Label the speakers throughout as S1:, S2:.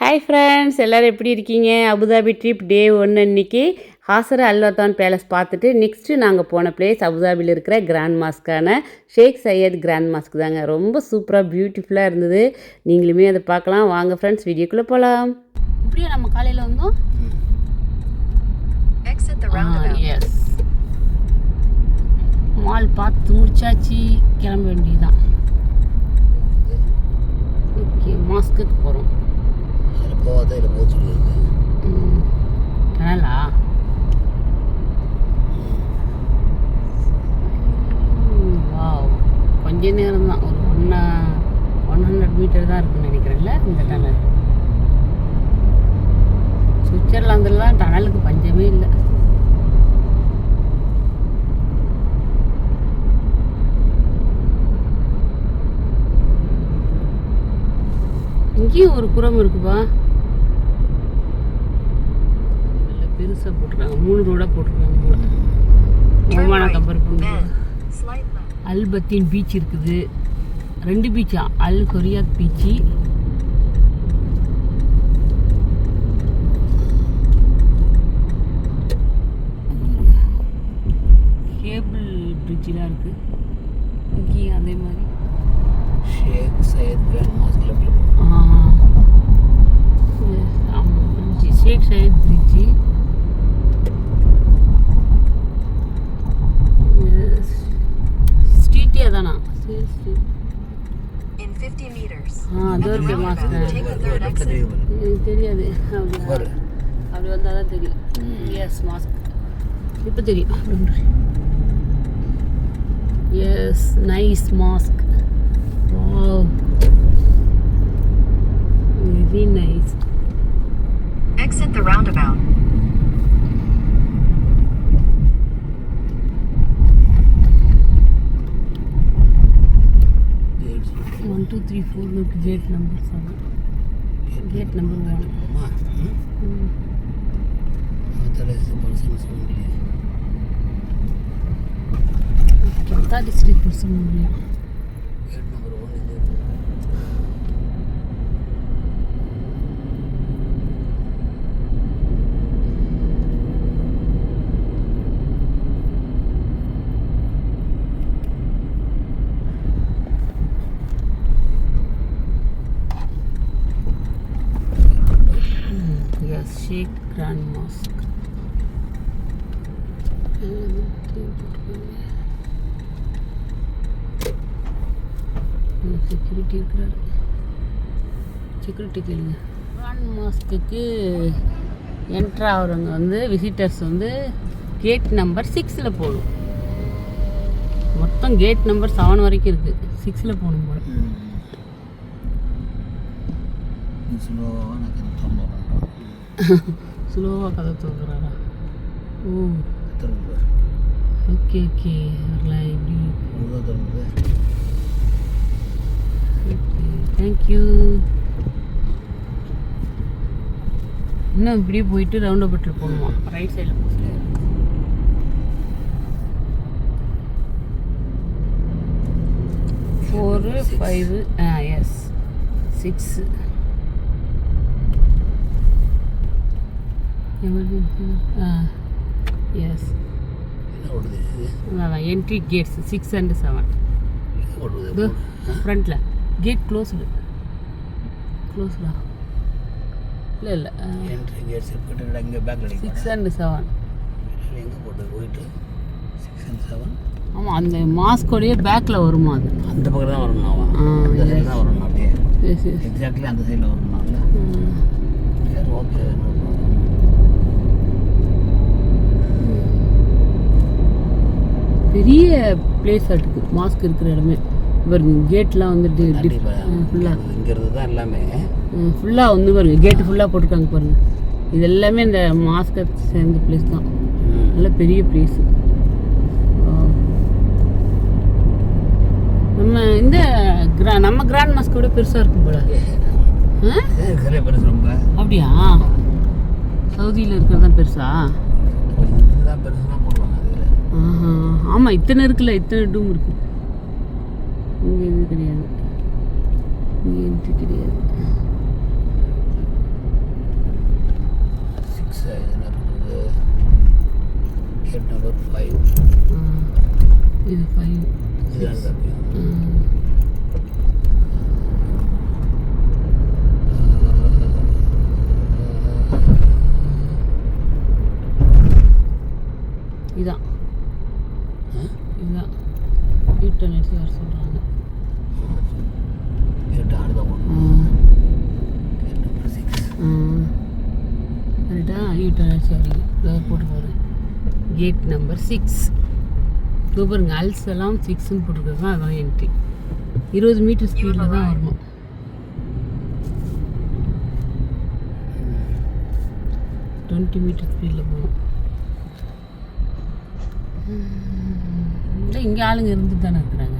S1: Hi friends எல்லோரும் எப்படி இருக்கீங்க? அபுதாபி ட்ரிப் டே ஒன்று அன்னைக்கு ஹாசரா அல்வத்தான் பேலஸ் பார்த்துட்டு நெக்ஸ்ட்டு நாங்கள் போன பிளேஸ் அபுதாபியில் இருக்கிற கிராண்ட் மாஸ்க்கான ஷேக் சையத் கிராண்ட் மாஸ்க் தாங்க. ரொம்ப சூப்பராக பியூட்டிஃபுல்லாக இருந்தது. நீங்களுமே அதை பார்க்கலாம். வாங்க ஃப்ரெண்ட்ஸ் வீடியோக்குள்ளே போகலாம் இப்படியே நம்ம காலையில் வந்தோம்.
S2: Exit the roundabout.
S1: Yes mall பார்த்து முடிச்சாச்சு. கிளம்ப வேண்டியதுதான் ஓகே மாஸ்க்குக்கு போகிறோம்
S3: அதில் போகாத இதில் போக சொல்லியிருக்கு
S1: டனலா வாவ் கொஞ்ச நேரம் தான் ஒரு ஒன் ஒன் ஹண்ட்ரட் மீட்டர் தான் இருக்குன்னு நினைக்கிறேன்ல இந்த டனல் சுவிட்சர்லாந்தில் தான் டனலுக்கு பஞ்சமே இல்லை இங்கேயும் ஒரு புறம் இருக்குப்பா. நல்ல பெருசாக போட்டிருக்காங்க. மூணு ரோடாக போட்டிருக்காங்க ஓமான compare
S2: left.
S1: Al Bateen beach இருக்குது. ரெண்டு பீச்சா? அல் கொரியாத் பீச்சு கேபிள் பிரிட்ஜெலாம் இருக்குது இங்கேயும் அதே மாதிரி
S3: ஷேக் சையத் கிராண்ட் மாஸ்கில் போய்
S1: ஷேக் சையத் பிரிட்ஜி ஸ்ட்ரீட்டே தானா சரி சரி
S2: In 50 meters.
S1: ஆ அது இருக்கு mosque
S2: Take the third exit.
S1: எனக்கு தெரியாது அப்படி
S3: பாரு
S1: அப்படி வந்தால் தான் தெரியும் எஸ் மாஸ்க் இப்போ தெரியும் yes nice mosque very nice
S2: Exit the roundabout.
S1: One two three four இருக்கு gate number seven gate number one
S3: அம்மா அதில் பர்சன் சொல்ல முடியாது
S1: தேர்ட்டி த்ரீ பர்சன்ட் முடியும்
S3: கேட் நம்பர் ஒன் இது
S1: yes Sheikh grand mosque security இருக்கிறாரு செக்யூரிட்டி கேளுங்க. Grand மாஸ்க்கு என்ட்ரு ஆகிறவங்க வந்து விசிட்டர்ஸ் வந்து கேட் நம்பர் சிக்ஸில் போகணும். மொத்தம் கேட் நம்பர் செவன் வரைக்கும் இருக்குது சிக்ஸில் போகணும் போல.
S3: வரேன்
S1: ஸ்லோவாக கதை தூக்குறாரா ஓ
S3: திறந்து
S1: ஓகே ஓகே வரலாம் எப்படி
S3: அதுதான் திறந்தது
S1: ஓகே தேங்க்யூ இன்னும் இப்படியே போயிட்டு ரவுண்ட் அபட்டில் போகணுமா ரைட் சைடில் போக four five ah yes six yes entry gates six and seven ஃப்ரண்ட்டில் கேட் க்ளோஸ்டு க்ளோஸ்டா இல்லை இல்லை.
S3: என்ட்ரி கேட்ஸ் போட்டு இங்கே பேக்கில் அடிக்க
S1: சிக்ஸ் அண்ட் செவன்
S3: எங்கே போட்டு போயிட்டு சிக்ஸ் அண்ட் செவன்
S1: ஆமாம் அந்த மாஸ்கோடைய பேக்கில் வருமா அது?
S3: அந்த பக்கம் தான் வரணும் அவன்
S1: ஆ
S3: அந்த சைடு தான் வரணும் அப்படியே எக்ஸாக்ட்லி அந்த சைடில் வரணும்ல சரி ஓகே
S1: பெரிய பிளேஸ் இருக்குது மாஸ்க் இருக்கிற இடமே. பாருங்க கேட்லாம் வந்துட்டு ஃபுல்லாக
S3: இங்கிறது தான் எல்லாமே.
S1: ஃபுல்லாக வந்து பாருங்க. கேட்டு ஃபுல்லாக போட்டிருக்காங்க பாருங்க. இது எல்லாமே இந்த மாஸ்கை சேர்ந்த பிளேஸ் தான். நல்ல பெரிய பிளேஸ் நம்ம இந்த கிரா நம்ம கிராண்ட் மாஸ்க் விட பெருசாக இருக்கும் போல. அப்படியா? சவுதியில் இருக்கிறது தான் பெருசா? ஆஹா. ஆமாம் இத்தனை இருக்குல்ல இத்தனை டூம் இருக்கு இங்கே எதுவும் கிடையாது. இங்கே இது கிடையாது. சிக்ஸ்
S3: ஹெட் நம்பர் ஃபைவ் இது ஃபைவ் இது
S1: கரெக்டா யூட்டன் அடிச்சு வரீங்க இதை போட்டு போகிறேன் கேட் நம்பர் சிக்ஸ் இதோ பாருங்க அல்ஸ் எல்லாம் சிக்ஸ்னு போட்டிருக்கிறது தான் அதான் என்ட்ரி இருபது மீட்டர் ஸ்பீடில் தான் வரணும். டுவெண்ட்டி மீட்டர் ஸ்பீடில் போகணும். இல்லை இங்கே ஆளுங்க இருந்துட்டு தானே இருக்கிறாங்க.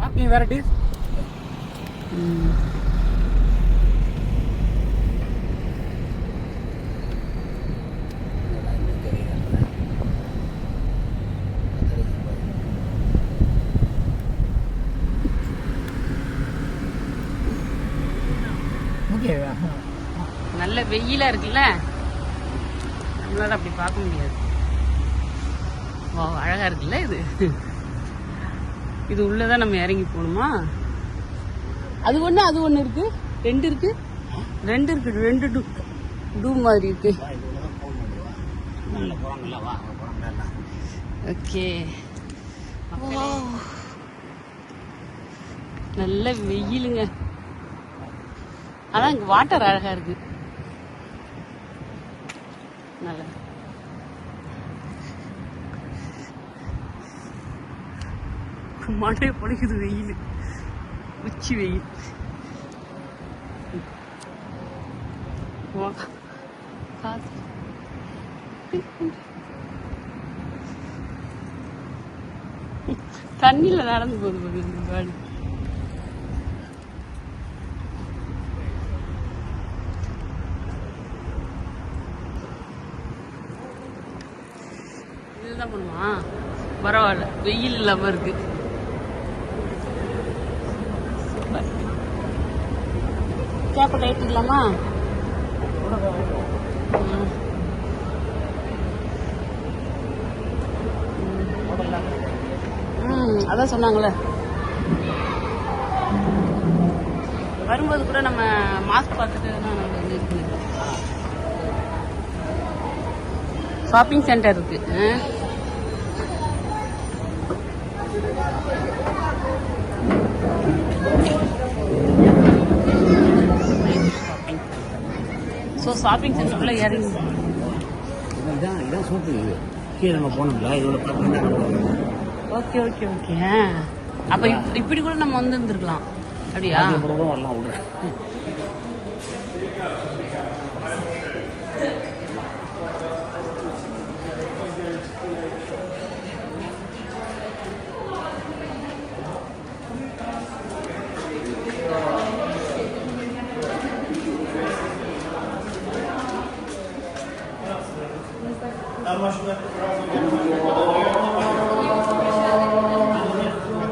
S3: வாக்கிங் வெரைட்டிஸ்
S1: ம்.
S3: ஓகே
S1: நல்ல வெயிலாக இருக்குல்ல? நம்மளால அப்படி பார்க்க முடியாது. வா அழகாக இருக்குல்ல இது? இது உள்ளதான் நம்ம இறங்கி போகணுமா? அது ஒன்று அது ஒன்று இருக்கு. ரெண்டு இருக்கு. ரெண்டு இருக்கு ரெண்டு டூ டூ மாதிரி இருக்கு. ஓகே. நல்ல வெயிலுங்க. ஆனால் இங்கே வாட்டர் அழகா இருக்கு. நல்லா மழை பொழிக்குது வெயில். உச்சி வெயில். தண்ணியில் நடந்து போகுது பாருங்க இந்த பரவாயில்ல வெயில் இல்லாம இருக்கு சூப்பர் கேப்பை ஏற்றிக்கலாமா ம். ம் அதான் சொன்னாங்களே வரும்போது கூட நம்ம மாஸ்க் பார்த்துட்டு தான் நம்ம வந்து இது ஷாப்பிங் சென்டர் இருக்குது ஆ? ஸோ ஷாப்பிங் சென்டருக்குள்ள இறங்கி
S3: இதான் இதான் சூப்பு. இது கீழே நம்ம போனோம்ல இதோட
S1: ஓகே ஓகே ஓகே அப்போ இப் இப்படி கூட நம்ம வந்து இருந்திருக்கலாம். அப்படியா?
S3: வரலாம் விடுறேன்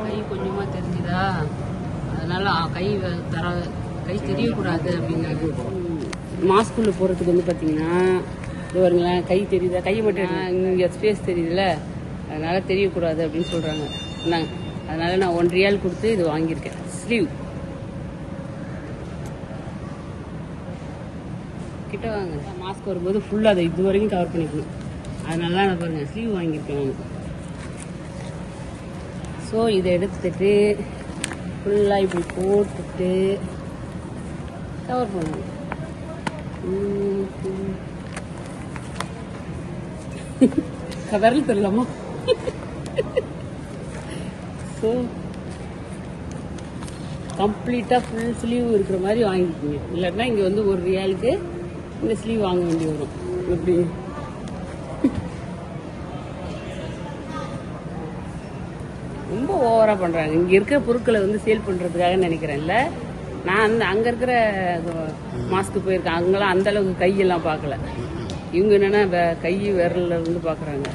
S1: கை கொஞ்சமாக தெரிஞ்சுதா அதனால ஆ, கை வ- தர கை தெரியக்கூடாது அப்படின்னாங்க மாஸ்குள்ளே போகிறதுக்கு வந்து பார்த்தீங்கன்னா இது வருங்களேன் கை தெரியுதா? கை மட்டும் இங்கே ஸ்பேஸ் தெரியுதுல்ல? அதனால தெரியக்கூடாது அப்படின்னு சொல்கிறாங்க நாங்க அதனால நான் ஒன் ரியால் கொடுத்து இது வாங்கியிருக்கேன். ஸ்லீவ் கிட்ட வாங்க. மாஸ்க் வரும்போது ஃபுல்லாக அதை இது வரைக்கும் கவர் பண்ணிக்கணும். அதனால நான் பாருங்கள் ஸ்லீவ் வாங்கியிருக்கேன் நான். ஸோ இதை எடுத்துட்டு ஃபுல்லாக இப்படி போட்டுட்டு கவர் பண்ணணும் விரல் தெரியலாமா? ஸோ கம்ப்ளீட்டாக ஃபுல் ஸ்லீவ் இருக்கிற மாதிரி வாங்கிக்கோங்க. இல்லைன்னா இங்கே வந்து ஒரு ரியாலுக்கு இந்த ஸ்லீவ் வாங்க வேண்டி வரும். எப்படி? ரொம்ப ஓவராக பண்ணுறாங்க இங்கே இருக்கிற பொருட்களை வந்து சேல் பண்ணுறதுக்காக நினைக்கிறேன்ல. நான் அந்த அங்கே இருக்கிற மாஸ்க்கு போயிருக்கேன். அங்கெல்லாம் அந்த அளவுக்கு கையெல்லாம் பார்க்கல. இவங்க என்னன்னா வே- கை விரல்ல இருந்து பார்க்குறாங்க.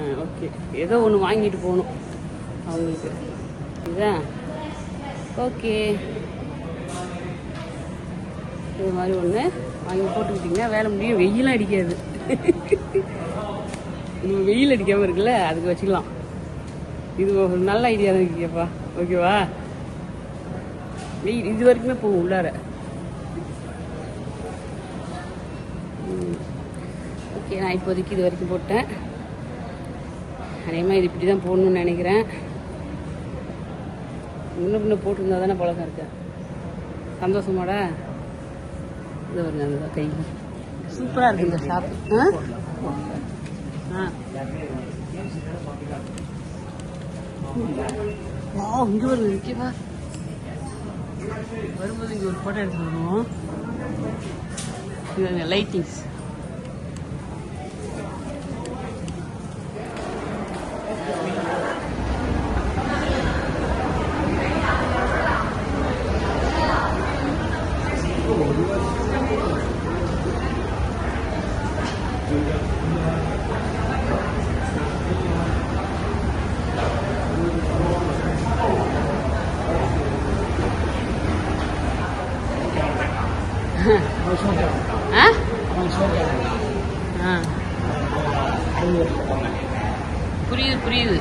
S1: ஓகே. ஏதோ ஒன்று வாங்கிட்டு போகணும் அவங்களுக்கு. இதுதான் ஓகே. இது மாதிரி ஒன்று வாங்கி போட்டுக்கிட்டிங்கன்னா வேலை முடியும். வெயிலும் அடிக்காது. வெயில் அடிக்காமல் இருக்குல்ல அதுக்கு வச்சுக்கலாம். இது ஒரு நல்ல ஐடியா தான் இருக்கேப்பா ஓகேவா வெயில் இது வரைக்குமே போகும் உள்ளார. ஓகே நான் இப்போதைக்கு இது வரைக்கும் போட்டேன். அதேமாதிரி இது இப்படி தான் போடணும்னு நினைக்கிறேன். முன்ன பின்ன போட்டிருந்தா தானே பழக்கம் இருக்கு. சந்தோஷமாடா? இது வருங்க அந்த கை. சூப்பராக இருக்கு இந்த ஷாப் ஆ. வா இங்கே வருது. ஓகேவா வரும்போது இங்கே ஒரு ஃபோட்டோ எடுத்துக்கணும் வருவோம். இது லைட்டிங்ஸ் ஆ ஆ புரியுது புரியுது.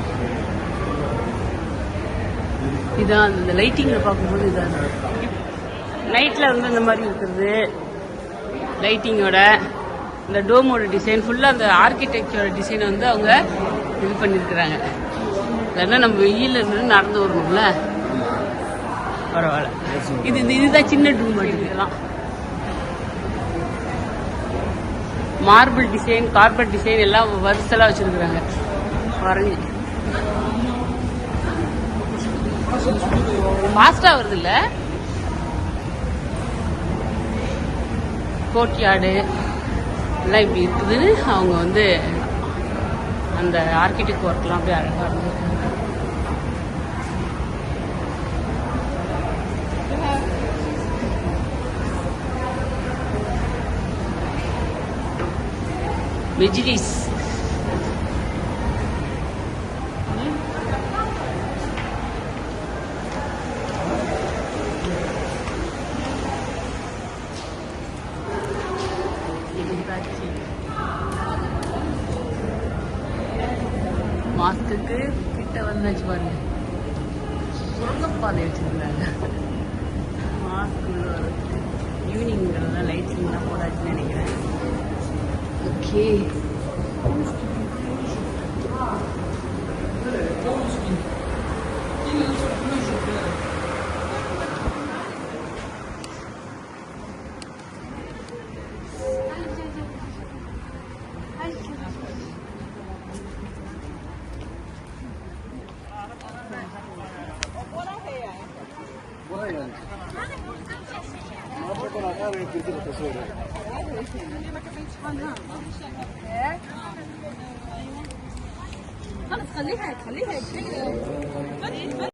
S1: இதான் இந்த லைட்டிங்கில் பார்க்கும்போது இதான். நைட்டில் வந்து இந்த மாதிரி இருக்கிறது. லைட்டிங்கோட இந்த டோமோட டிசைன் ஃபுல்லாக அந்த ஆர்கிடெக்சரோட டிசைனை வந்து அவங்க இது பண்ணியிருக்கிறாங்க. இல்லைன்னா நம்ம வெயிலில் இருந்து நடந்து வரணும்ல? பரவாயில்ல. இது இதுதான் சின்ன டூம் மாட்டுக்கு இதெல்லாம் மார்பிள் டிசைன் கார்பெட் டிசைன் எல்லாம் வரிசலாக வச்சுருக்குறாங்க. வரைஞ்சி ஃபாஸ்டா வருது இல்ல? கோட்யார்டு எல்லாம் இப்படி இருக்குதுன்னு அவங்க வந்து அந்த ஆர்கிடெக்ட் ஒர்க்லாம் அப்படியே அழகாக இருந்திருக்காங்க வெஜிடேஸ். மாஸ்க்கு கிட்ட வந்தாச்சு பாருங்க. சுரங்கப்பாதை வச்சிருந்தாங்க. மாஸ்க் ஈவினிங்கிறதா லைட்டிங்லாம் போடாச்சுன்னு நினைக்கிறேன். aqui. Buraya gelmiş. 看看诶厉害很厉害这个